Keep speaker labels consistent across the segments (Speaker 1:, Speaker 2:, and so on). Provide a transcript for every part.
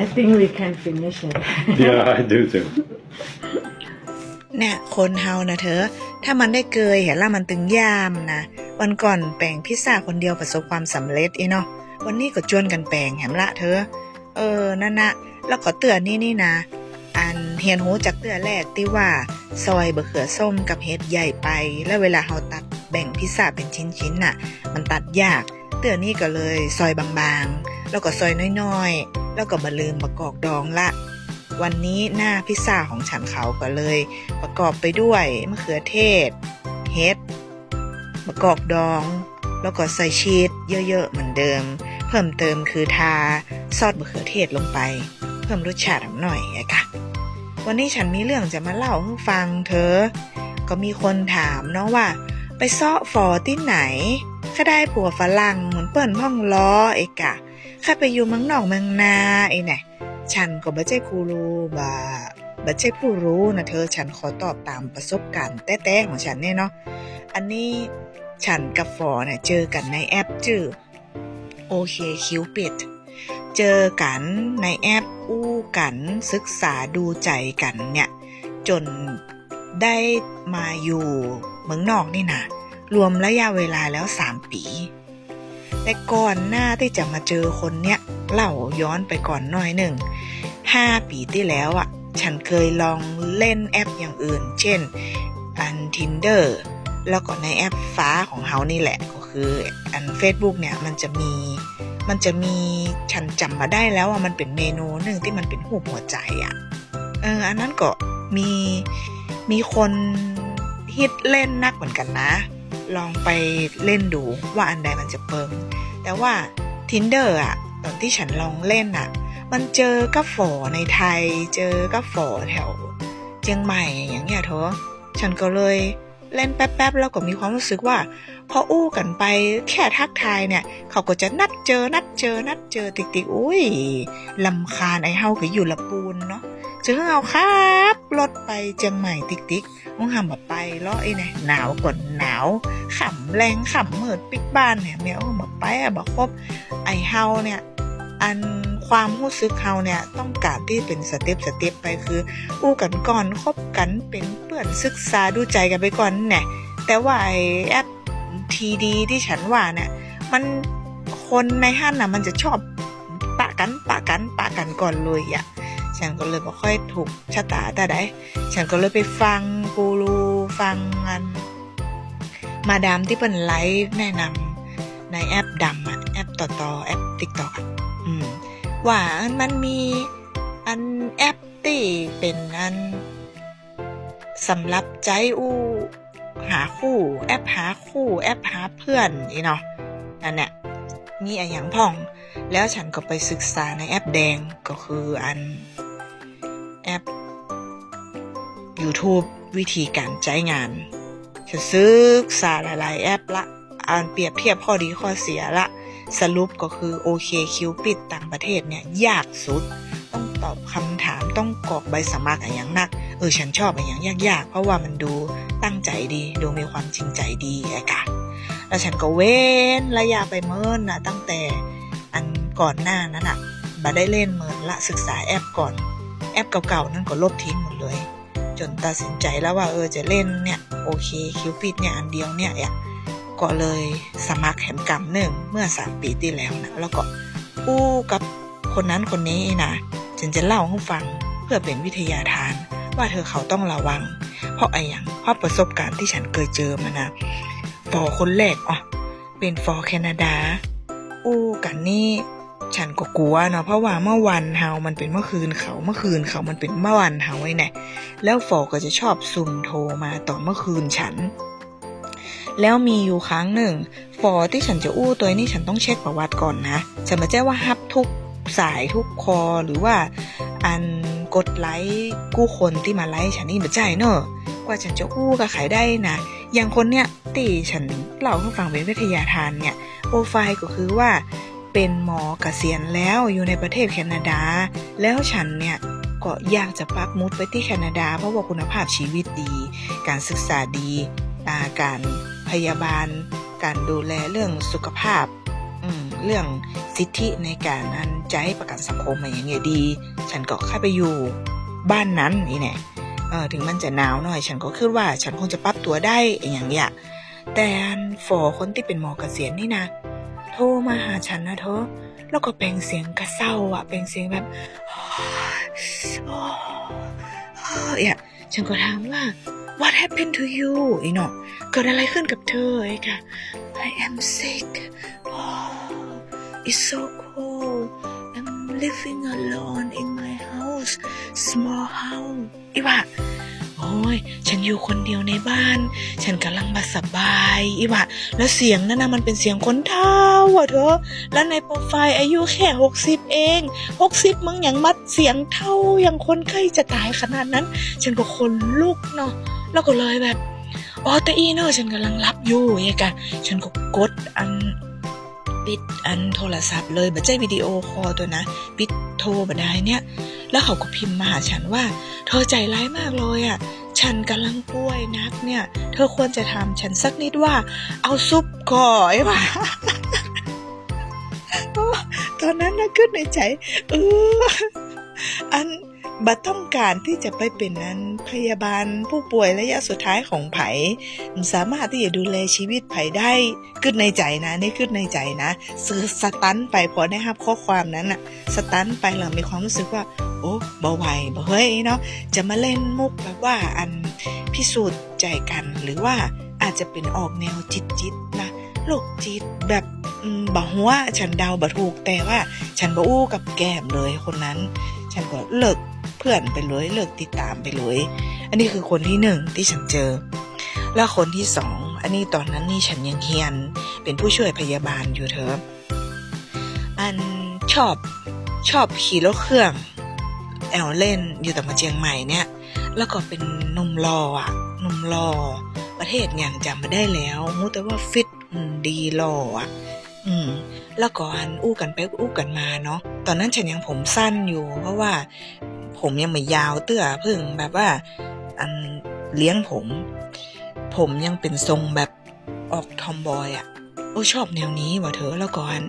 Speaker 1: I think we can finish it.
Speaker 2: Yeah, I do too.
Speaker 3: เนี่ยคนเฮานะเธอ ถ้ามันได้เกยเห็นละมันตึงยามนะ วันก่อนแปลงพิซซ่าคนเดียวประสบความสำเร็จอีเนาะ วันนี้ก็จวนกันแปลงแหมละเธอ เออ นั่นนะแล้วก็เตือนนี่นี่นะ อันเฮียนหูจากเตือนแรกที่ว่าซอยบะเขือส้มกับเห็ดใหญ่ไป แล้วเวลาเฮาตัดแบ่งพิซซ่าเป็นชิ้นๆน่ะ มันตัดยาก เตือนนี่ก็เลยซอยบางๆ แล้วก็ซอยน้อยๆ แล้วก็บะลืมมะกอกดองละ วันนี้หน้าพิซซ่าของฉันเขาก็เลย ประกอบไปด้วยมะเขือเทศเห็ดมะกอกดอง แล้วก็ใส่ชีสเยอะๆเหมือนเดิม เพิ่มเติมคือทาซอสมะเขือเทศลงไป เพิ่มรสชาติหน่อยอะค่ะวันนี้ฉันมีเรื่องจะมาเล่าให้ฟังเธอ ก็มีคนถามเนาะว่า ไปซาะฟอที่ไหนข้าได้ผัวฝรั่งเหมือนเปิ้นพ่องล้อไอ้กะ ข้าไปอยู่เมืองนอกเมืองนาไอ้เนี่ยฉันก็บ่ใช่กูรู้บ่าบ่ใช่ผู้รู้นะเธอ ฉันขอตอบตามประสบการณ์แต้ๆของฉันเนี่ยเนาะ อันนี้ฉันกับฟอเนี่ยเจอกันในแอปชื่อโอเคคิวปิดเจอกันในแอปอู้กันศึกษาดูใจกันเนี่ย จนได้มาอยู่เมืองนอกนี่นะรวมระยะเวลาแล้ว 3 ปี แต่ก่อนหน้าที่จะมาเจอคนเนี้ยเล่าย้อนไปก่อนหน่อยหนึ่ง5ปีที่แล้วอะ ฉันเคยลองเล่นแอปอย่างอื่น เช่น อัน Tinder แล้วก็ในแอปฟ้าของเขานี่แหละ ก็คืออัน Facebook เนี่ยมันจะมีมันจะมีฉันจำมาได้แล้วว่ามันเป็นเมนูหนึ่งที่มันเป็นหูหัวใจอะ่ะเอออันนั้นก็มีมีคนฮิตเล่นนักเหมือนกันนะ ลองไปเล่นดูว่าอันใดมันจะเปิงแต่ว่า Tinder อะตอนที่ฉันลองเล่นอะมันเจอกับฝอในไทย เจอกับฝอแถวเชียงใหม่อย่างเงี้ยเธอฉันก็เลยเล่นแป๊บๆแล้วก็มีความรู้สึกว่า พออู้กันไปแค่ทักทายเนี่ย เขาก็จะนัดเจอนัดเจอนัดเจอ ติ๊กติ๊กอุ้ยลำคาญไอ้เฮาก็อยู่ละปูนเนาะ จอเอาครับรถไปเชียงใหม่ติ๊กติ๊กมึงห้ามาไปลาะไอ้เนี่ยหนาวก่อนหนาวขำแรงขำเหมือดปิดบ้านเนี่ยแมวก็มาไปอะบอกครบไอ้เฮาเนี่ยอันความรู้สึกเฮาเนี่ยต้องการที่เป็นสเต็ปสเต็ปไปคืออู้กันก่อนคบกันเป็นเพื่อนศึกษาดูใจกันไปก่อนเนี่ยแต่ว่าไอแอปทีดีที่ฉันว่าเนี่ยมันคนในห้างน่ะมันจะชอบปะกันปะกันปะกันก่อนเลยอะ่ะ ฉันก็เลยบ่ค่อยถูกชะตาแต่ใดฉันก็เลยไปฟังกูรูฟังอัน มาดามที่เป็นไลฟ์แนะนำในแอปดำอะแอปต่อต่อแอปติ๊กต็อกอืมว่ามันมีอันแอปที่เป็นอันสำหรับใจอู้หาคู่ แอปหาคู่ แอปหาเพื่อนนี่เนาะนั่นแหละมีอะไรอย่างพ่อง แล้วฉันก็ไปศึกษาในแอปแดงก็คืออัน แอป YouTube วิธีการใช้งานฉันศึกษาหลาย ๆ แอปละ อ่านเปรียบเทียบข้อดีข้อเสียละ สรุปก็คือโอเคคิวปิดต่างประเทศเนี่ย ยากสุด ต้องตอบคำถามต้องกรอกใบสมัครอะไรอย่างนัก เออ ฉันชอบอะไรอย่างยาก ๆ เพราะว่ามันดูตั้งใจดี ดูมีความจริงใจดีอะค่ะแล้วฉันก็เว้นระยะไปเมินนะตั้งแต่อันก่อนหน้านั้นอะมาได้เล่นเมินละศึกษาแอปก่อน อปเก่าๆนั่นก็ลบทิ้งหมดเลย จนตัดสินใจแล้วว่าเออจะเล่นเนี่ยโอเคคิวปิดเนี่ยอันเดียวเนี่ยอะก็เลยสมัครแหมกรรมหนึ่งเมื่อสามปีที่แล้วนะแล้วก็อู้กับคนนั้นคนนี้นะฉันจะเล่าให้ฟังเพื่อเป็นวิทยาทานว่าเธอเขาต้องระวัง เพราะไอ้อย่างเพราะประสบการณ์ที่ฉันเคยเจอมานะฟอคนแรกอ๋อเป็นฟอแคนาดา อู้กันนี่ ฉันก็กลัวเนาะเพราะว่าเมื่อวันเฮามันเป็นเมื่อคืนเขาเมื่อคืนเขามันเป็นเมื่อวันเฮาไอ้เนี่ยแล้วฟอก็จะชอบซุ่มโทรมาตอนเมื่อคืนฉัน แล้วมีอยู่ครั้งหนึ่ง ฟอที่ฉันจะอู้ตัวนี้ฉันต้องเช็คประวัติก่อนนะฉันไม่ใช่ว่าฮับทุกสายทุกคอหรือว่าอันกดไลค์กู้คนที่มาไลค์ฉันนี่ไม่ใช่เนอะกว่าฉันจะอู้กับใครได้นะอย่างคนเนี้ยที่ฉันเล่าให้ฟังเป็นวิทยาทานเนี่ยโปรไฟล์ก็คือว่า เป็นหมอเกษียณแล้วอยู่ในประเทศแคนาดา แล้วฉันเนี่ยก็อยากจะปักมุดไปที่แคนาดา เพราะว่าคุณภาพชีวิตดี การศึกษาดีอาการพยาบาล การดูแลเรื่องสุขภาพ เรื่องสิทธิในการอันจะให้ประกันสังคมมาอย่างเงี้ยดี ฉันก็เข้าไปอยู่บ้านนั้นนี่แน่เออถึงมันจะหนาวหน่อย ฉันก็คิดว่าฉันคงจะปรับตัวได้อย่างเงี้ยแต่อันฝอคนที่เป็นหมอเกษียณนี่นะ โทรมาหาฉันนะเธอ แล้วก็แปลงเสียงกระเศร้าอะแปลงเสียงแบบอ้โอ้เนี่ยฉันก็ถามว่า what happened to you อีนาะเกิดอะไรขึ้นกับเธอไอ้ค่ะ I am sick oh it's so cold I'm living alone in my house small house อีว่า โอ้ย ฉันอยู่คนเดียวในบ้าน ฉันกำลังมาสบายอีว่าแล้วเสียงนั่นนะมันเป็นเสียงคนเฒ่าอะเธอ แล้วในโปรไฟล์อายุแค่หกสิบเองหกสิบมึงอย่างมัดเสียงเท่าอย่างคนใกล้จะตายขนาดนั้น ฉันก็คนลุกเนาะ แล้วก็เลยแบบ อ๋อแต่อีเนอะฉันกำลังรับอยู่ไงกะฉันก็กดอัน ปิดอันโทรศัพท์เลยบัจใจวิดีโอคอลตัวนะ ปิดโทรบัได้เนี่ย แล้วเขาก็พิมพ์มาหาฉันว่า เธอใจร้ายมากเลยอะ่ะ ฉันกำลังป่วยนักเนี่ย เธอควรจะทำฉันสักนิดว่า เอาซุปก่อยว่ะตอนนั้นนะขึ้นในใจ เอออัน บัดต้องการที่จะไปเป็นนั้นพยาบาลผู้ป่วยระยะสุดท้ายของไผ่สามารถที่จะดูแลชีวิตไผ่ได้ขึ้นในใจนะนี่ขึ้นในใจนะซื้อสตันไปพอได้รับข้อความนั้นอะสตันไปเรามีความรู้สึกว่า โอ้เบาไหวบ่เฮ้ยเนาะจะมาเล่นมุกแบบว่าอันพิสูจน์ใจกัน หรือว่าอาจจะเป็นออกแนวจิตจิตนะโรคจิตแบบอืมบ่หัวฉันเดาบ่ถูกแต่ว่า ฉันบ่อู้กับแก้มเลยคนนั้น ฉันก็เลิก เพื่อนไปเลยเลิกติดตามไปเลย อันนี้คือคนที่หนึ่งที่ฉันเจอ แล้วคนที่สอง อันนี้ตอนนั้นนี่ฉันยังเฮียน เป็นผู้ช่วยพยาบาลอยู่เถอะอันชอบชอบขี่รถเครื่อง แอลเล่นอยู่แต่มาเจียงใหม่เนี่ย แล้วก็เป็นนุ่มรออะนุ่มรอ ประเทศอย่างจำมาได้แล้วมูแต่ว่าฟิตดีรออะ อืม แล้วก็อันอู้กันไปอู้กันมาเนาะตอนนั้นฉันยังผมสั้นอยู่ เพราะว่า ผมยังไม่ยาวเตื้อเพิ่งแบบว่า อันเลี้ยงผม ผมยังเป็นทรงแบบออกทอมบอยอะ่ะโอ้ชอบแนวนี้ว่ะเธอแล้วก่อน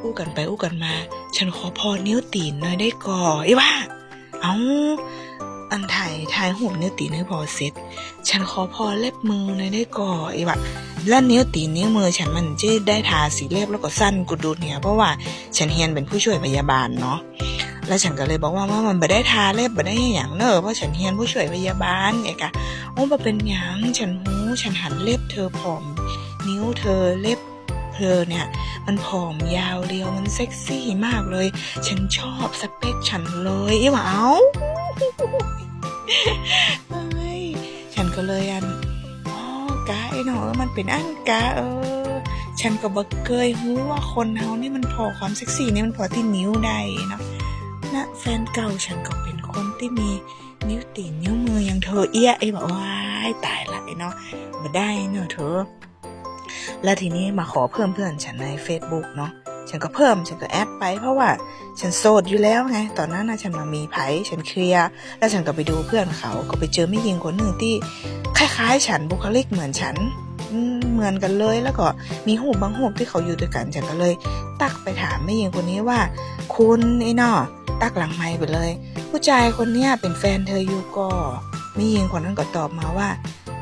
Speaker 3: อู้กันไปอู้กันมา ฉันขอพอนิ้วตีนหน่อยได้ก่อไอ้ว่าเอาอันถ่ายถ่ายหูนิ้วตีนให้พอเสร็จ ฉันขอพอเล็บมือหน่อยได้ก่อไอ้ว่าแล้วนิ้วตีนนิ้วมือฉันมันจะได้ทาสีเล็บแล้วก็สั้นกุดดูเนี่ยเพราะว่าฉันเฮียนเป็นผู้ช่วยพยาบาลเนาะ แล้วฉันก็เลยบอกว่าว่ามันไม่ได้ทาเล็บไม่ได้อย่างเนอะเพราะฉันเฮียนผู้ช่วยพยาบาลไงกะโอ้มาเป็นหยังฉันหูฉันหันเล็บเธอผอม นิ้วเธอเล็บเธอเนี่ย มันผอมยาวเรียวมันเซ็กซี่มากเลย ฉันชอบสเปคฉันเลยอีหวาเอาเอ้ยฉันก็เลยอันอ๋อกาไอ้หนอมันเป็นอันกาเออฉันก็บ่เคยรู้ว่าคนเฮานี่มันพอความเซ็กซี่นี่มันพอที่นิ้วได้เนาะ นะแฟนเก่าฉันก็เป็นคนที่มีนิ้วตีนนิ้วมืออย่างเธอเอี้ยไอ้บอกว้าตายละไอ้เนาะมาได้เนอะเธอ แล้วทีนี้มาขอเพิ่มเพื่อนฉันใน Facebook เนาะฉันก็เพิ่มฉันก็แอดไป เพราะว่าฉันโสดอยู่แล้วไง ตอนนั้นนะฉันมามีไผฉันเคลียร์แล้วฉันก็ไปดูเพื่อนเขา ก็ไปเจอไม่ยิงคนหนึ่งที่ คล้าย ๆ ฉันบุคลิกเหมือนฉันเหมือนกันเลยแล้วก็มีหูบางหูที่เขาอยู่ด้วยกันฉันก็เลย ตักไปถามไม่ยิงคนนี้ว่า คุณไอ้นอ ตักหลังไม้ไปเลย ผู้ชายคนเนี้ยเป็นแฟนเธออยู่ก็ไม่ยิงคนนั้นก็ตอบมาว่า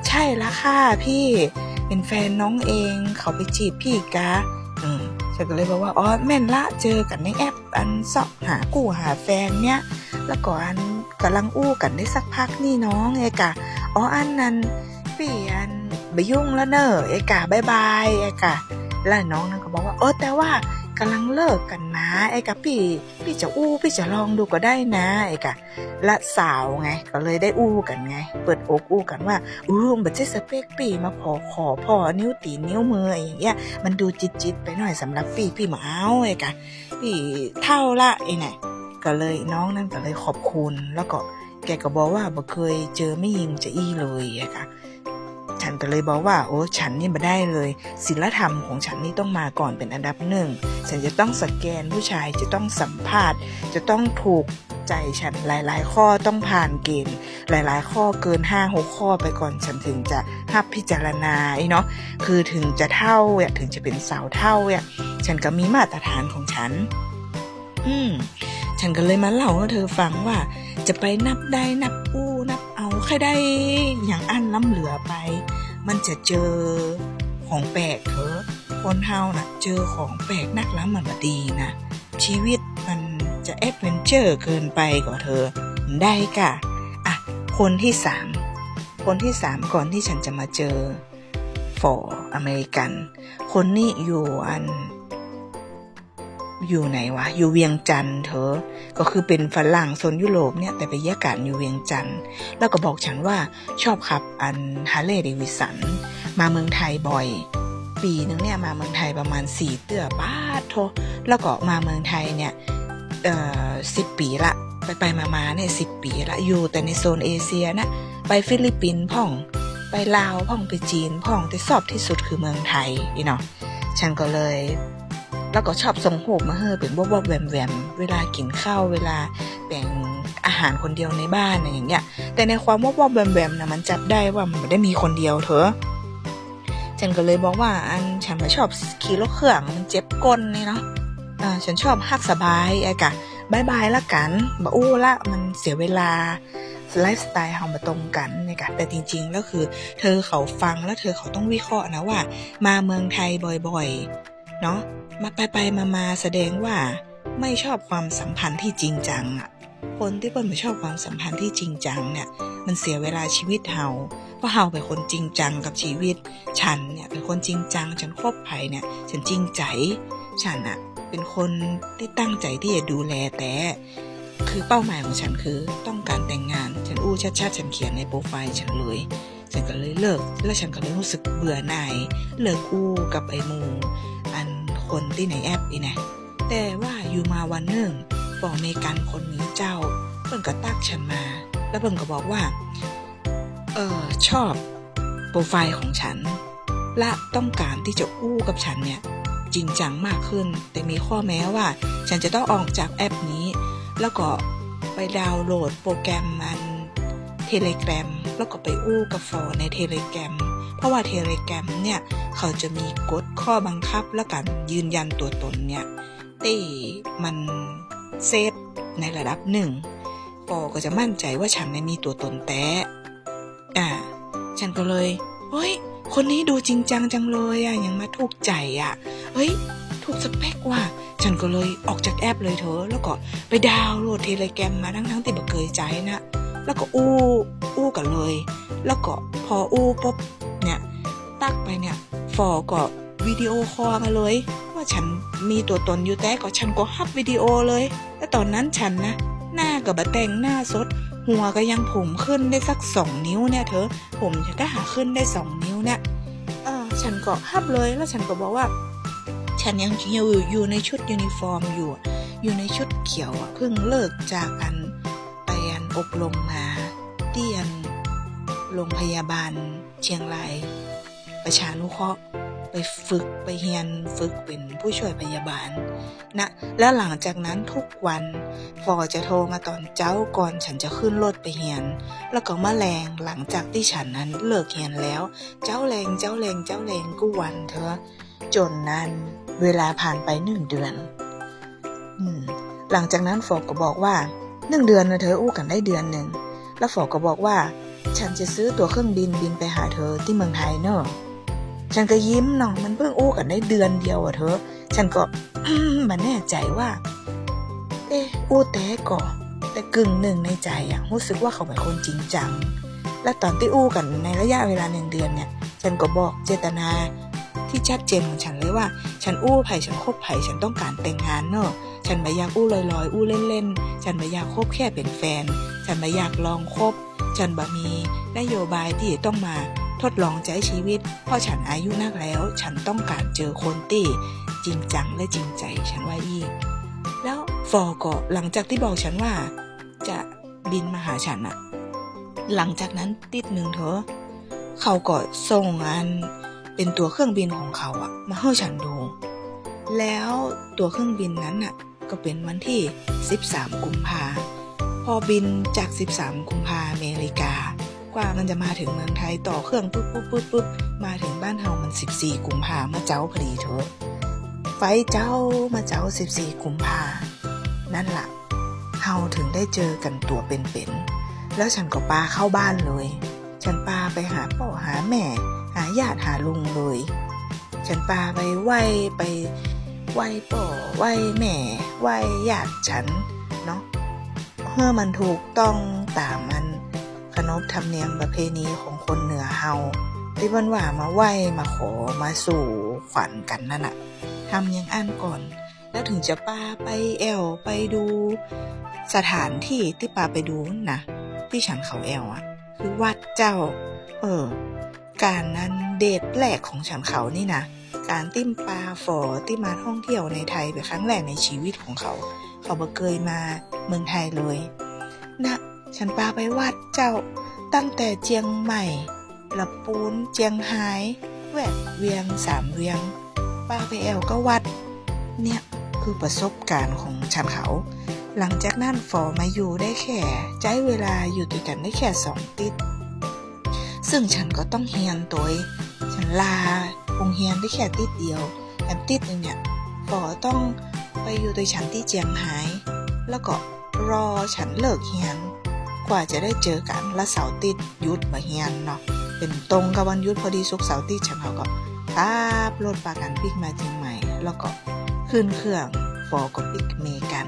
Speaker 3: ใช่ละค่ะพี่เป็นแฟนน้องเองเขาไปจีบพี่กะอืมฉันก็เลยบอกว่าอ๋อแม่นละเจอกันในแอป อันเสอบหากูหาแฟนเนี่ยแล้วก็อันกำลังอู้กันได้สักพักนี่น้องเอกะอ๋ออันนั้นพี่อันไปยุ่งแล้วเนอะเอกะบายบายเอกะแล้วน้องนั่นก็บอกว่าเออแต่ว่า กำลังเลิกกันนะไอ้กะพี่ พี่จะอู้พี่จะลองดูก็ได้นะไอ้กะละสาวไงก็เลยได้อู้กันไง เปิดอกอู้กันว่าอู้บัจเจสเปกปีมาขอขอพอนิ้วตีนิ้วมืออย่างเงี้ยมันดูจิตจิตไปหน่อยสำหรับพี่พี่หมาเอาไอ้กะพี่เท่าละไอ้ไหนก็เลยน้องนั่นก็เลยขอบคุณแล้วก็แกก็บอกว่าบ่เคยเจอไม่ยิงจะอี้เลยไอ้กะ ฉันก็เลยบอกว่าโอ้ฉันนี่มาได้เลยศีลธรรมของฉันนี่ต้องมาก่อนเป็นอันดับหนึ่งฉันจะต้องสแกนผู้ชายจะต้องสัมภาษณ์ จะต้องถูกใจฉันหลาย ๆ ข้อต้องผ่านเกณฑ์หลาย ๆ ข้อเกินห้าหกข้อไปก่อนฉันถึงจะหับพิจารณาเนาะคือถึงจะเท่าอะถึงจะเป็นสาวเท่าอะฉันก็มีมาตรฐานของฉัน อืมฉันก็เลยมาเล่าให้เธอฟังว่า จะไปนับได้นับอู้นับ ใครได้อย่างอันล้ำเหลือไป มันจะเจอของแปลกเถอะคนเฮาน่ะ เจอของแปลกนักล้ำมันดีนะชีวิตมันจะแอดเวนเจอร์เกินไปกว่าเธอ ได้กะอะ คนที่สามคนที่สามก่อนที่ฉันจะมาเจอฟอร์อเมริกัน คนนี้อยู่อัน อยู่ไหนวะ อยู่เวียงจันทร์เธอ ก็คือเป็นฝรั่งโซนยุโรปเนี่ยแต่ไปแยกกันอยู่เวียงจันทร์แล้วก็บอกฉันว่าชอบขับอันฮาร์เลย์เดวิสัน มาเมืองไทยบ่อย ปีหนึงเนี่ยมาเมืองไทยประมาณสี่เตื้อบาทโทแล้วก็มาเมืองไทยเนี่ยเอ่อสิบปีละ ไปไปมามาเนี่ยสิบปีละอยู่แต่ในโซนเอเชียนะไปฟิลิปปินส์พ่อง ไปลาวพ่องไปจีนพ่องแต่ชอบที่สุดคือเมืองไทยอีเนาะฉันก็เลย แล้วก็ชอบส่งหูมาเฮ่อเป็นวบวบแวมแวมเวลากินข้าวเวลาแบ่งอาหารคนเดียวในบ้านอะไรอย่างเงี้ย แต่ในความวบวบแวมแวมนะมันจับได้ว่ามันไม่ได้มีคนเดียวเถอะฉันก็เลยบอกว่าอันฉันไม่ชอบขี่รถเครื่องมันเจ็บก้นนี่เนาะอ่าฉันชอบฮักสบายไอ้กะบายบายละกันบอู้ละมันเสียเวลาไลฟ์สไตล์เรามาตรงกันเนี่ยกะแต่จริงๆแล้วคือเธอเขาฟังแล้วเธอเขาต้องวิเคราะห์นะว่า มาเมืองไทยบ่อยๆ เนาะมาไปไปมามาแสดงว่าไม่ชอบความสัมพันธ์ที่จริงจังอะคนที่เปิ้ลไม่ชอบความสัมพันธ์ที่จริงจังเนี่ยมันเสียเวลาชีวิตเฮาเพราะเฮาเป็นคนจริงจังกับชีวิต ฉันเนี่ยเป็นคนจริงจังฉันคบไผ่เนี่ย ฉันจริงใจ ฉันอะเป็นคนที่ตั้งใจที่จะดูแลแต่ คือเป้าหมายของฉันคือต้องการแต่งงาน ฉันอู้ชัดๆฉันเขียนในโปรไฟล์ฉันเลยฉันก็เลยเลิก แล้วฉันก็เลยรู้สึกเบื่อหน่ายเลิกอู้กับไอ้มู คนที่ในแอปนี่นะแต่ว่าอยู่มาวันหนึ่งบอกเมกันคนนี้เจ้า เพิ่นก็ตักฉันมา แล้วเพิ่นก็บอกว่า เออชอบโปรไฟล์ของฉัน และต้องการที่จะอู้กับฉันเนี่ยจริงจังมากขึ้น แต่มีข้อแม้ว่า ฉันจะต้องออกจากแอปนี้ แล้วก็ไปดาวน์โหลดโปรแกรมมันเทเล g กรมแล้วก็ไปอู้กับฟอในเทเล g กรมเพราะว่าเทเล g กรมเนี่ย เขาจะมีกฎ ข้อบังคับและการยืนยันตัวตนเนี่ยที่มันเซฟในระดับหนึ่งปอก็จะมั่นใจว่าฉันไม่มีตัวตนแต่อ่า ฉันก็เลยเฮ้ย คนนี้ดูจริงจังจังเลยอะยังมาถูกใจอะเฮ้ย ถูกสเปคว่ะ ฉันก็เลยออกจากแอปเลยเธอ แล้วก็ไปดาวน์โหลดเทเลแกรมมาทั้งทั้งๆที่บ่เคยใจนะ แล้วก็อู้อู้กันเลย แล้วก็พออู้ปุ๊บเนี่ย ตักไปเนี่ย ฟอก็ วิดีโอคอลมาเลย ว่าฉันมีตัวตนอยู่แต่ก็ฉันก็ฮับวิดีโอเลยแล้วตอนนั้นฉันนะ หน้ากับบะแต่งหน้าสด หัวก็ยังผมขึ้นได้สักสองนิ้วเนี่ยเธอ ผมฉันก็หาขึ้นได้สองนิ้วเนี่ยเออฉันก็ฮับเลยแล้วฉันก็บอกว่า ฉันยังอยู่อยู่ในชุดยูนิฟอร์มอยู่ อยู่ในชุดเขียวอะเพิ่งเลิกจากอันไปอันอบรมมาที่อันโรงพยาบาลเชียงรายประชานุเคราะห์ ไปฝึกไปเรียนฝึกเป็นผู้ช่วยพยาบาลนะแล้วหลังจากนั้นทุกวันฟอจะโทรมาตอนเจ้าก่อนฉันจะขึ้นรถไปเรียน แล้วก็มาแรงหลังจากที่ฉันนั้นเลิกเรียนแล้ว เจ้าแรงเจ้าแรงเจ้าแรงกูวันเธอจนนั้นเวลาผ่านไปหนึ่งเดือนอืมหลังจากนั้นฟอก็บอกว่าหนึ่งเดือนนะเธออู้กันได้เดือนหนึ่งแล้วฟอก็บอกว่า ฉันจะซื้อตั๋วเครื่องบินบินไปหาเธอที่เมืองไทยเนอะ ฉันก็ยิ้มเนาะมันเพิ่งอู้กันได้เดือนเดียวอะเธอ ฉันก็มันแน่ใจว่า เอ๊อู้แต่ก่อแต่กึ่งหนึ่งในใจอะรู้สึกว่าเขาเป็นคนจริงจัง และตอนที่อู้กันในระยะเวลาหนึ่งเดือนเนี่ย ฉันก็บอกเจตนาที่ชัดเจนของฉันเลยว่า ฉันอู้ไผ่ฉันคบไผ่ฉันต้องการแต่งงานเนอะฉันไม่อยากอู้ลอยๆ อู้เล่นๆ ฉันไม่อยากคบแค่เป็นแฟน ฉันไม่อยากลองคบ ฉันบ่มีนโยบายที่จะต้องมา ทดลองใจชีวิตเพราะฉันอายุนักแล้ว ฉันต้องการเจอคนที่จริงจังและจริงใจฉันว่าอีก แล้วฟอก็หลังจากที่บอกฉันว่า จะบินมาหาฉันอะหลังจากนั้นติดหนึ่งเถอะเขาก็ส่งอันเป็นตัวเครื่องบินของเขาอะมาให้ฉันดู แล้วตัวเครื่องบินนั้นอะก็เป็นวันที่ 13 กุมภาพอบินจาก 13 กุมภาอเมริกา กว่ามันจะมาถึงเมืองไทยต่อเครื่องปุ๊บปุ๊บปุ๊บปุ๊บมาถึงบ้านเฮามัน 14 กุมภามาเจ้าพอดีเถอะไฟเจ้ามาเจ้า 14 กุมภานั่นละ่ะเฮาถึงได้เจอกันตัวเป็นๆแล้วฉันก็ปาเข้าบ้านเลย ฉันปาไปหาพ่อหาแม่ หาญาติหาลุงเลย ฉันปาไปไหว้ไปไหว้ป่อไหว้แม่ไหว้ญาติฉันเนาะเพื่อมันถูกต้องตามมัน ขนบธรรมเนียมประเพณีของคนเหนือเฮาที่วันว่ามาไหว้มาขอมาสู่ขวัญกันนั่นน่ะทำยังอันก่อน แล้วถึงจะปาไปแอวไปดู สถานที่ที่ปาไปดูนั่นนะที่ฉันเขาแอวอะคือวัดเจ้า เออ การนั้นเดทแรกของฉันเขานี่นะการติ้มปลาฝอที่มาท่องเที่ยวในไทยเป็นครั้งแรกในชีวิตของเขา เขาบ่เคยมาเมืองไทยเลยนะ ฉันปาไปวัดเจ้าตั้งแต่เจียงใหม่ละปูนเจียงไฮ้แวดเวียงสามเวียงปาไปแอวก็วัด เนี่ยคือประสบการณ์ของฉันเขา หลังจากนั้นฝอมาอยู่ได้แค่ใช้เวลาอยู่ด้วยกันได้แค่สองติด ซึ่งฉันก็ต้องเฮียนตัว ฉันลาโรงเฮียนได้แค่ติดเดียวแถมติดนึงเนี่ยก็ต้องไปอยู่โดวยฉันที่เจียงไฮ้แล้วก็รอฉันเลิกเฮียน กว่าจะได้เจอกันและเสาติดยุดมาเฮียนเนาะเป็นตรงกับวันยุดพอดีสุกเสาติดฉันเขาก็ขับรถปากันปิกมาเชียงใหม่ แล้วก็ขึ้นเครื่องฟอก็ปิกเมกัน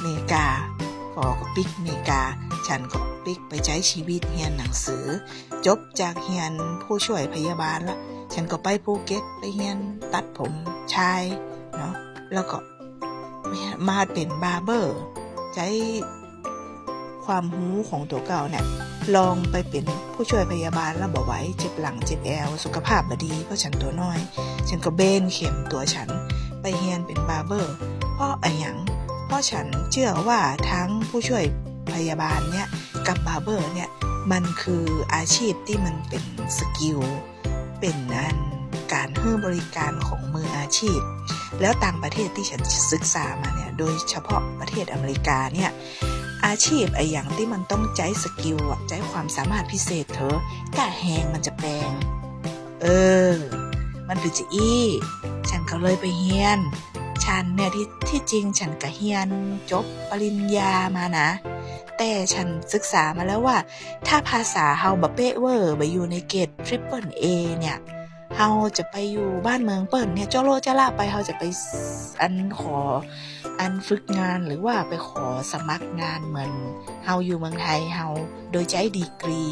Speaker 3: เมกาฟอก็ปิกเมกา ฉันก็ปิกไปใช้ชีวิตเฮียนหนังสือ จบจากเฮียนผู้ช่วยพยาบาลละฉันก็ไปภูเก็ตไปเฮียนตัดผมชายเนาะแล้วก็มาเป็นบาร์เบอร์ ใช้ ความหูของตัวเก่าเนี่ยลองไปเป็นผู้ช่วยพยาบาลแล้วบอกไว้เจ็บหลังเจ็บแอวสุขภาพบดีเพราะฉันตัวน้อย ฉันก็เบนเข็มตัวฉัน ไปเฮียนเป็นบาร์เบอร์เพราะอะไรหยังเพราะฉันเชื่อว่าทั้งผู้ช่วยพยาบาลเนี่ยกับบาร์เบอร์เนี่ยมันคืออาชีพที่มันเป็นสกิลเป็นอันการให้บริการของมืออาชีพ แล้วต่างประเทศที่ฉันศึกษามาเนี่ยโดยเฉพาะประเทศอเมริกาเนี่ย อาชีพไอ้อย่างที่มันต้องใช้สกิลอะใช้ความสามารถพิเศษเธอะกะแหงมันจะแปลง เออ มันเป็นจะอี้ ฉันก็เลยไปเฮียน ฉันเนี่ยที่ที่จริงฉันก็เฮียนจบปริญญามานะ แต่ฉันศึกษามาแล้วว่า ถ้าภาษาเฮาบะเป๊ะเวอร์ไปอยู่ในเกรดทริปเปิลเอเนี่ย เฮาจะไปอยู่บ้านเมืองเปิ่นเนี่ยเจ้าโลจะละไปเฮาจะไปอันขออันฝึกงานหรือว่าไปขอสมัครงานเหมือนเฮาอยู่เมืองไทยเฮาโดยใช้ดีกรี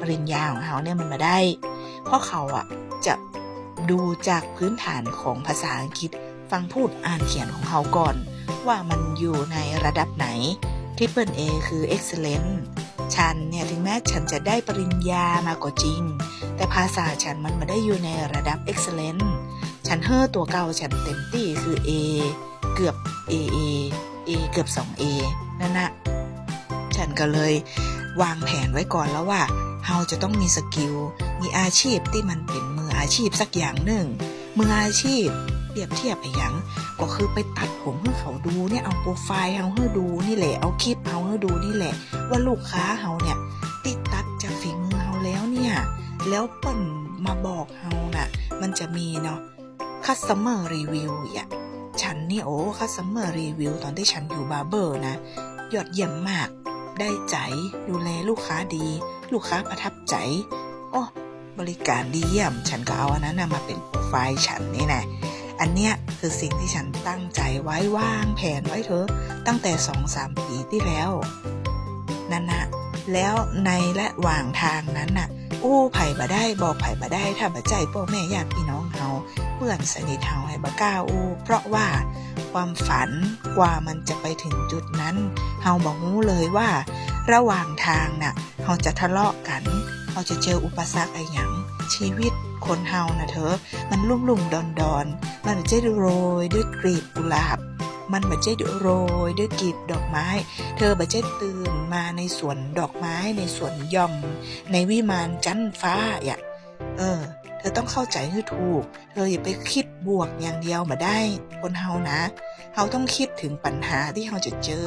Speaker 3: ปริญญาของเฮาเนี่ยมันมาได้ เพราะเขาอะจะดูจากพื้นฐานของภาษาอังกฤษฟังพูดอ่านเขียนของเฮาก่อน ว่ามันอยู่ในระดับไหน Triple A คือ Excellent ฉันเนี่ยถึงแม้ฉันจะได้ปริญญามาก็จริง แต่ภาษาฉันมันมาได้อยู่ในระดับ Excellent ฉันเฮ้อตัวเก่าฉันเต็มที่คือ A เกือบ A A A เกือบ 2A นั่นนะฉันก็เลยวางแผนไว้ก่อนแล้วว่าเฮาจะต้องมีสกิล มีอาชีพที่มันเป็นมืออาชีพสักอย่างหนึ่ง มืออาชีพเปรียบเทียบไปอย่าง ก็คือไปตัดผมให้เขาดูเนี่ยเอาโปรไฟล์เฮาให้ดูนี่แหละ เอาคลิปเฮาให้ดูนี่แหละ ว่าลูกค้าเฮาเนี่ยติดตัดจากฝีมือเฮาแล้วเนี่ย แล้วเปิ่นมาบอกเฮาน่ะ มันจะมีเนาะ customer review อะฉันนี่โอ้ customer review ตอนที่ฉันอยู่บาร์เบอร์นะ ยอดเยี่ยมมาก ได้ใจดูแลลูกค้าดี ลูกค้าประทับใจโอ้บริการดีเยี่ยม ฉันก็เอาอันนั้นนะมาเป็นโปรไฟล์ฉันนี่นะ อันเนี้ยคือสิ่งที่ฉันตั้งใจไว้วางแผนไว้เถอะตั้งแต่สองสามปีที่แล้วนั่นนะแล้วในและหว่างทางนั้นน่ะ อู้ไผ่บ่ได้บอกไผ่บ่ได้ถ้าบ่ใจพ่อแม่ญาติพี่น้องเฮาเพื่อนสนิทเฮาให้บ่กล้าอู้เพราะว่าความฝันกว่ามันจะไปถึงจุดนั้นเฮาบ่รู้เลยว่า ระหว่างทางน่ะเฮาจะทะเลาะกันเฮาจะเจออุปสรรคอะไรหยังชีวิต คนเฮานะเธอ มันลุ่มลุ่มดอนดอนมันไม่ใช่โรยด้วยกลีบกุหลาบ มันไม่ใช่โรยด้วยกลีบดอกไม้ เธอไม่ใช่ตื่นมาในสวนดอกไม้ในสวนย่อม ในวิมานจันฟ้าอะเออ เธอต้องเข้าใจให้ถูก เธออย่าไปคิดบวกอย่างเดียวมาได้ คนเฮานะเฮาต้องคิดถึงปัญหาที่เฮาจะเจอ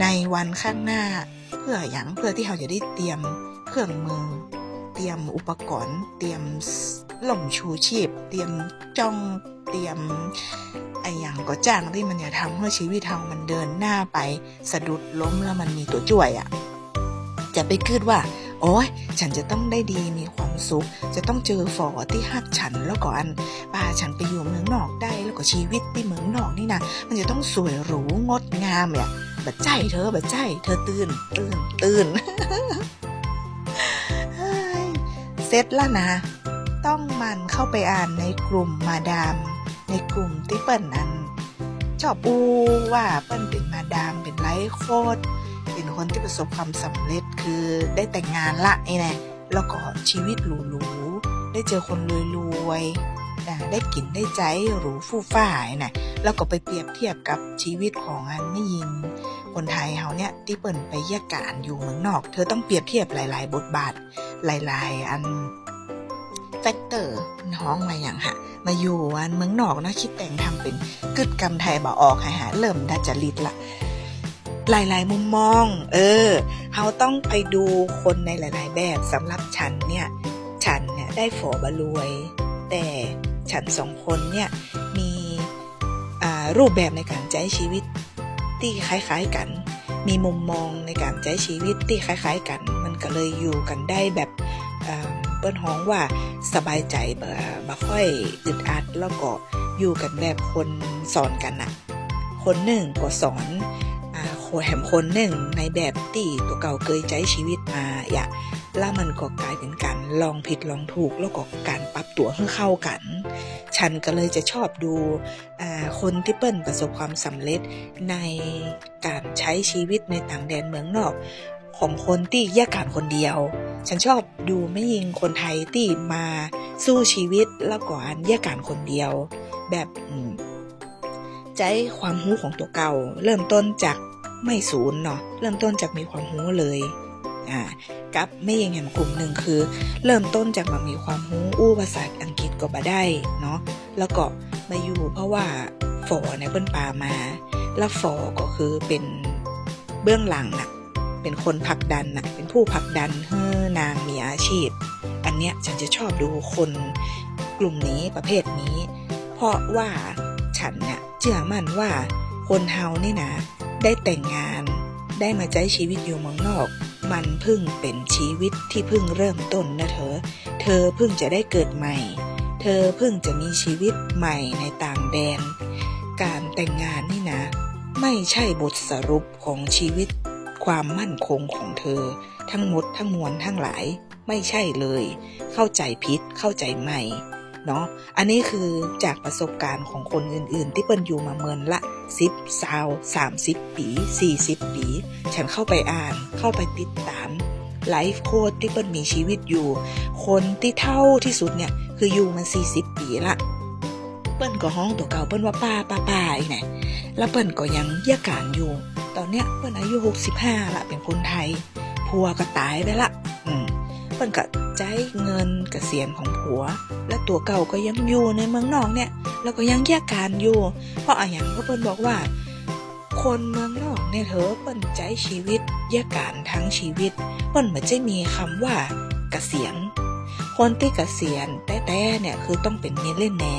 Speaker 3: ในวันข้างหน้า เพื่ออย่างเพื่อที่เฮาจะได้เตรียมเครื่องมือ ตรียมอุปกรณ์ เตรียมหล่มชูชีพ เตรียมจ้องเตรียมไออย่างก็จ้างที่มันจะทำให้ชีวิตเฮามันเดินหน้าไปสะดุดล้มแล้วมันมีตัวช่วยอะ่ะจะไปคิดว่า โอ้ยฉันจะต้องได้ดีมีความสุข จะต้องเจอฝอที่ฮักฉันแล้วก็อันพาฉันไปอยู่เมืองนอกได้แล้วก็ชีวิตที่เมืองนอกนี่นะมันจะต้องสวยหรูงดงามเนี่ยบัดใจเธอบัดใจ เธอตื่นตื่นตื่น เสร็จแล้วนะ ต้องมันเข้าไปอ่านในกลุ่มมาดาม ในกลุ่มที่เปิ้ลนั้น ชอบอูว่าเปิ้ลเป็นมาดามเป็นไลฟ์โค้ดเป็นคนที่ประสบความสำเร็จคือได้แต่งงานละไอ้เนี่แล้วก็ชีวิตหรูๆได้เจอคนรวยๆนะได้กินได้ใจหรูฟู่ฟ้าไอ้นะแล้วก็ไปเปรียบเทียบกับชีวิตของอันไม่ยิง คนไทยเฮาเนี่ยที่เปิ่นไปแยกการอยู่เมืองนอก เธอต้องเปรียบเทียบหลาย ๆ บทบาทหลาย ๆ อันแฟกเตอร์น้องมาอย่างฮะมาอยู่อันเมืองนอกนะคิดแต่งทำเป็นกึดกำไทยบ่ออกหายหาเริ่มดัจจริตละหลายๆมุมมอง เออเฮาต้องไปดูคนในหลาย ๆ แบบสำหรับฉันเนี่ย ฉันเนี่ยได้ฝอบรวย แต่ฉันสองคนเนี่ยมีอ่ารูปแบบในการใช้ชีวิต ที่คล้ายๆกัน มีมุมมองในการใช้ชีวิตที่คล้าย ๆ กัน มันก็เลยอยู่กันได้แบบเปิ้นฮ้องว่าสบายใจบ่บ่ค่อยอึดอัดแล้วก็อยู่กันแบบคนสอนกันน่ะคนหนึ่งก็สอนโคแหมคนหนึ่งในแบบที่ตัวเก่าเคยใช้ชีวิตมาอย่าแล้วมันก็กลายเป็นการลองผิดลองถูกแล้วก็การปรับตัวให้เข้ากัน ฉันก็เลยจะชอบดูคนที่เปิ้ลประสบความสำเร็จในการใช้ชีวิตในต่างแดนเมืองนอกของคนที่แยกการคนเดียว ฉันชอบดูไม่ยิงคนไทยที่มาสู้ชีวิตแล้วก็อันแยกการคนเดียว แบบใจความรู้ของตัวเก่า เริ่มต้นจากไม่ศูนย์เนาะเริ่มต้นจากมีความรู้เลยกับไม่ยิงแห่งกลุ่มหนึ่งคือ เริ่มต้นจากมามีความรู้อู้ภาษาอังกฤษ ก็มาได้เนาะแล้วก็มาอยู่เพราะว่าฝอเนี่ยเปิ้นปามา แล้วฝอก็คือเป็นเบื้องหลังน่ะเป็นคนผลักดันน่ะเป็นผู้ผลักดันให้นางมีอาชีพ อันเนี้ยฉันจะชอบดูคนกลุ่มนี้ประเภทนี้ เพราะว่าฉันเนี่ยเชื่อมั่นว่าคนเฮานี่นะได้แต่งงานได้มาใช้ชีวิตอยู่เมืองนอก มันเพิ่งเป็นชีวิตที่เพิ่งเริ่มต้นนะเธอ เธอเพิ่งจะได้เกิดใหม่ เธอเพิ่งจะมีชีวิตใหม่ในต่างแดน การแต่งงานนี่นะ ไม่ใช่บทสรุปของชีวิต ความมั่นคงของเธอ ทั้งหมดทั้งมวลทั้งหลาย ไม่ใช่เลย เข้าใจผิดเข้าใจใหม่เนาะอันนี้คือจากประสบการณ์ของคนอื่นๆ ที่เปิ้นอยู่มาเมินละสิบสาวสามสิบปีสี่สิบปี ฉันเข้าไปอ่านเข้าไปติดตาม ไลฟ์โค้ดที่เปิ้นมีชีวิตอยู่ คนที่เท่าที่สุดเนี่ย คืออยู่มาสี่สิบปีละ เปิ้นก็ห้องตัวเก่าเปิ้นว่าป้าป้าป้าอีกไหนแล้วเปิ้นก็ยังแยกการอยู่ ตอนเนี้ยเปิ้นอายุหกสิบห้าละเป็นคนไทย ผัวก็ตายไปละ อืมเปิ้นก็ใจเงินเกษียณของผัว และตัวเก่าก็ยังอยู่ในเมืองนอกเนี่ย แล้วก็ยังแยกการอยู่ เพราะอะอย่างก็เปิ้นบอกว่า คนเมืองนอกเนี่ยเธอเปิ้นใจชีวิตแยกการทั้งชีวิต เปิ้นมันจะมีคำว่าเกษียณ คนที่เกษียณแต่แต่เนี่ยคือต้องเป็นเมเล่นแน่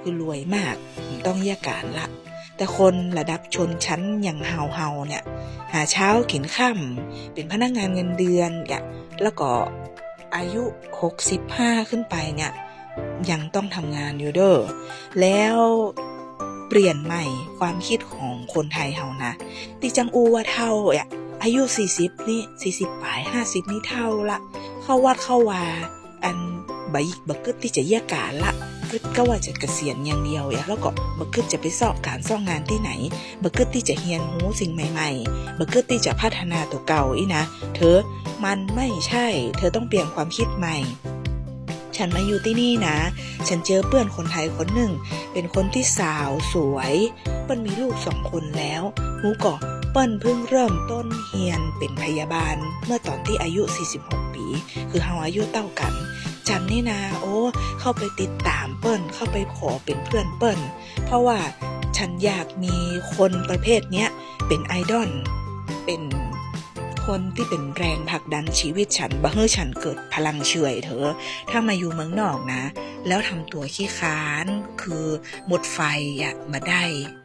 Speaker 3: คือรวยมากต้องแยกการละแต่คนระดับชนชั้นอย่างเฮาเฮาเนี่ย หาเช้ากินค่ำเป็นพนักงานเงินเดือนเนี่ยแล้วก็อายุ 65 ขึ้นไปเนี่ยยังต้องทำงานอยู่เด้อแล้ว เปลี่ยนใหม่ความคิดของคนไทยเฮานะที่จังอูว่าเท่าอะอายุ 40 นี่ 40ปลาย 50 นี่เท่าละ เข้าวัดเข้าวา อันใบบักกึดที่จะแยกการละกึดก็ว่าจะเกษียณอย่างเดียวอะแล้วก็บักกึดจะไปสอบการสอบงานที่ไหนบักกึดที่จะเฮียนหูสิ่งใหม่ๆบักกึดที่จะพัฒนาตัวเก่าอีนะ เธอมันไม่ใช่ เธอต้องเปลี่ยนความคิดใหม่ ฉันมาอยู่ที่นี่นะ ฉันเจอเพื่อนคนไทยคนหนึ่ง เป็นคนที่สาวสวย เปิ้ลมีลูกสองคนแล้วหนูก็เปิ้ลเพิ่งเริ่มต้นเฮียนเป็นพยาบาล เมื่อตอนที่อายุ 46 ปี คือเฮาอายุเต้ากันจันนี่นาโอ้ เข้าไปติดตามเปิ้นเข้าไปขอเป็นเพื่อนเปิ้น เพราะว่าฉันอยากมีคนประเภทเนี้ยเป็นไอดอลเป็น คนที่เป็นแรงผลักดันชีวิตฉันบ่ให้ฉันเกิดพลังเฉยเถอะถ้ามาอยู่เมืองนอกนะ แล้วทำตัวขี้ค้าน คือหมดไฟอะมาได้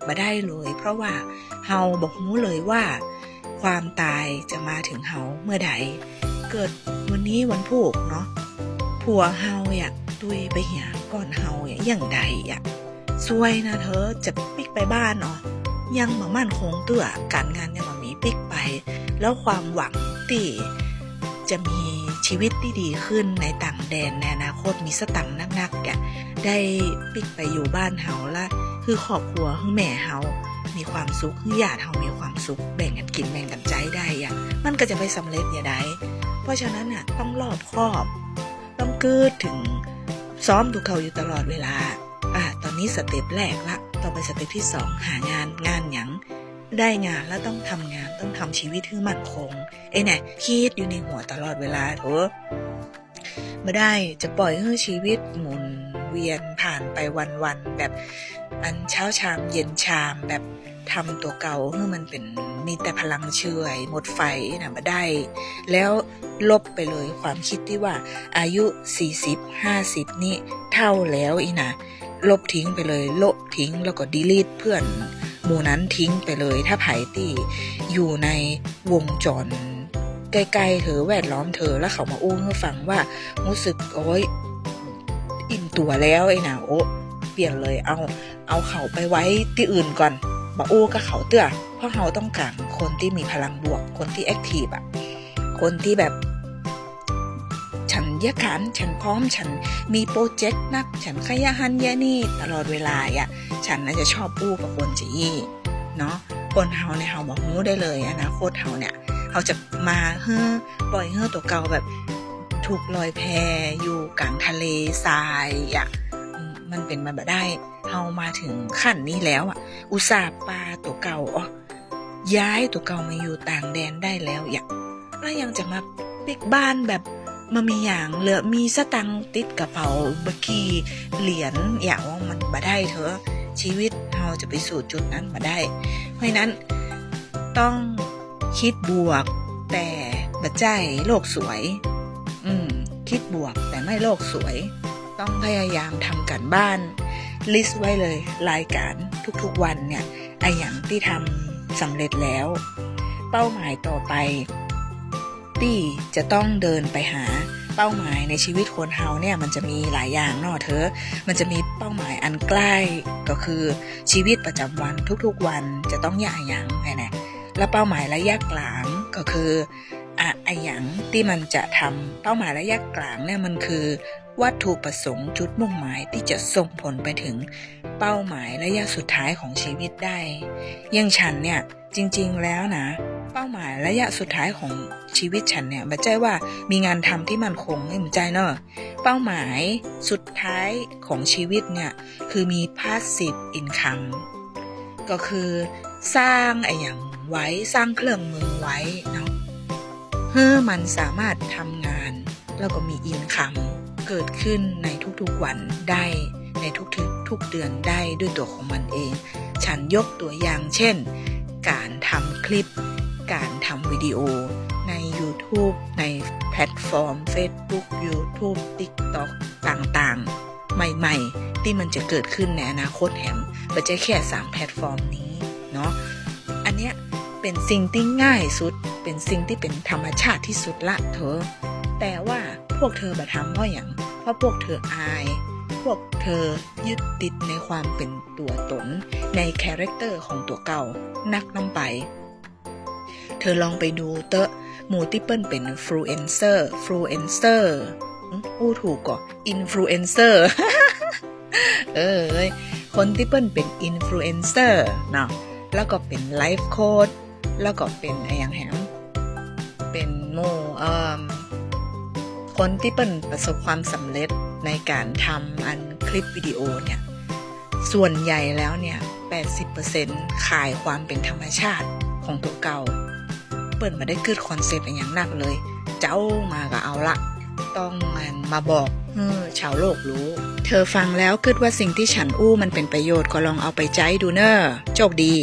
Speaker 3: มาได้เลย เพราะว่าเฮาบอกรู้เลยว่า ความตายจะมาถึงเฮาเมื่อใด เกิดวันนี้วันผูกเนาะผัวเฮาอยากตุยไปเหียก่อนเฮาอย่างใดอะซวยนะเธอจะปิกไปบ้านเนาะยังมามั่นคงเตื้อการงานยังมา มีปิกไป แล้วความหวังที่จะมีชีวิตที่ดีขึ้นในต่างแดนในอนาคตมีสตังค์นักๆอะได้ปิกไปอยู่บ้านเฮาละคือครอบครัวคือแม่เฮามีความสุขคือญาติเฮามีความสุข แบ่งกันกินแบ่งกันใจได้อะมันก็จะไปสำเร็จอย่าใดเพราะฉะนั้นน่ะต้องรอบครอบ ต้องกืดถึงซ้อมดูเขาอยู่ตลอดเวลาอะตอนนี้สเต็ปแรกละต่อไปสเต็ปที่สองหางานงานหยัง ได้งานแล้วต้องทำงานต้องทำชีวิตให้มั่นคงเอ้เนี่ยคิดอยู่ในหัวตลอดเวลาเถอะไม่ได้จะปล่อยให้ชีวิตหมุนเวียนผ่านไปวันๆแบบอันเช้าชามเย็นชามแบบทำตัวเก่าให้มันเป็นมีแต่พลังเฉอยหมดไฟนะมาได้ แล้วลบไปเลยความคิดที่ว่า อายุ 40 50 นี่เท่าแล้วอีนะลบทิ้งไปเลยลบทิ้งแล้วก็ดีลีทเพื่อน หมู่นั้นทิ้งไปเลยถ้าไผ่ตีอยู่ในวงจรใกล้ๆเธอแวดล้อมเธอแล้วเขามาอู้ให้ฟังว่ารู้สึกโอ้ยอิ่มตัวแล้วไอ้นะโอ้เปลี่ยนเลยเอา เอาเขาไปไว้ที่อื่นก่อนมาอู้กับเขาเตื้อเพราะเขาต้องการคนที่มีพลังบวก คนที่แอคทีฟอะคนที่แบบ ยะขัน ฉันพร้อมฉันมีโปรเจกต์นัก ฉันขยะหันแยะนี่ตลอดเวลาอะฉันน่าจะชอบอู้กับคนจีเนาะคนเฮาเนี่ยเฮาบอกงู้ได้เลยอนาคตเฮาเนี่ยเฮาจะมาเฮ้อปล่อยเฮ้อตัวเก่าแบบถูกลอยแพอยู่กลางทะเลทรายอะมันเป็นมาแบบได้เฮามาถึงขั้นนี้แล้วอะ อุตส่าห์ปลาตัวเก่าอ๋อย้ายตัวเก่ามาอยู่ต่างแดนได้แล้วอย่าแล้วยังจะมาปิกบ้านแบบ มามีอย่างเหลือมีสตังติดกระเป๋าบกีเหรียญอย่างว่ามันมาได้เถอะชีวิตเราจะไปสู่จุดนั้นมาได้ เพราะนั้นต้องคิดบวกแต่บัจใจโลกสวย อืม คิดบวกแต่ไม่โลกสวย ต้องพยายามทำกันบ้าน ลิสต์ไว้เลย รายการทุกๆวันเนี่ยไออย่างที่ทำสำเร็จแล้ว เป้าหมายต่อไป ที่จะต้องเดินไปหาเป้าหมายในชีวิตคนเฮาเนี่ยมันจะมีหลายอย่างเนาะเธอ มันจะมีเป้าหมายอันใกล้ก็คือชีวิตประจำวันทุกๆวันจะต้องอย่างอย่างไงนะแล้วเป้าหมายระยะกลางก็คืออะไออย่างที่มันจะทำเป้าหมายระยะกลางเนี่ยมันคือวัตถุประสงค์จุดมุ่งหมายที่จะส่งผลไปถึง เป้าหมายระยะสุดท้ายของชีวิตได้ยังฉันเนี่ยจริง ๆ แล้วนะ เป้าหมายระยะสุดท้ายของชีวิตฉันเนี่ยมันใจว่ามีงานทำที่มันคงไม่เหมือนใจเนอะเป้าหมายสุดท้ายของชีวิตเนี่ยคือมี passive income ก็คือสร้างไอ้อย่างไว้สร้างเครื่องมือไว้เนาะเพื่อมันสามารถทำงาน แล้วก็มีอินคัมเกิดขึ้นในทุกๆวันได้ ในทุกๆทุกเดือนได้ด้วยตัวของมันเอง ฉันยกตัวอย่างเช่น การทำคลิป การทำวิดีโอ ใน YouTube ในแพลตฟอร์ม Facebook YouTube TikTok ต่างๆ ใหม่ๆ ที่มันจะเกิดขึ้นในอนาคตแถมไม่ใช่แค่ 3 แพลตฟอร์มนี้เนาะอันเนี้ยเป็นสิ่งที่ง่ายสุด เป็นสิ่งที่เป็นธรรมชาติที่สุดละเธอ แต่ว่าพวกเธอมาทำเพราะอย่าง เพราะพวกเธออาย พวกเธอยึดติดในความเป็นตัวตน ในคาแรคเตอร์ของตัวเก่านักน้ำไป เธอลองไปดูเตอะหมูที่เปิ้ลเป็นฟลูเอนเซอร์ฟลูเอนเซอร์อู้ถูกก่ออินฟลูเอนเซอร์เออคนที่เปิ้ลเป็นอินฟลูเอนเซอร์เนาะแล้วก็เป็นไลฟ์โค้ดแล้วก็เป็นอะไรอย่างแหมเป็นโมเอ่อคนที่เปิ้ลประสบความสำเร็จ ในการทำอันคลิปวิดีโอเนี่ย ส่วนใหญ่แล้วเนี่ย 80%ขายความเป็นธรรมชาติของตัวเก่า เปิดมาได้เกิดคอนเซปต์อย่างหนักเลย เจ้ามาก็เอาละต้องมันมาบอกเออชาวโลกรู้ เธอฟังแล้วคิดว่าสิ่งที่ฉันอู้มันเป็นประโยชน์ก็ลองเอาไปใจดูเนอะโชคดี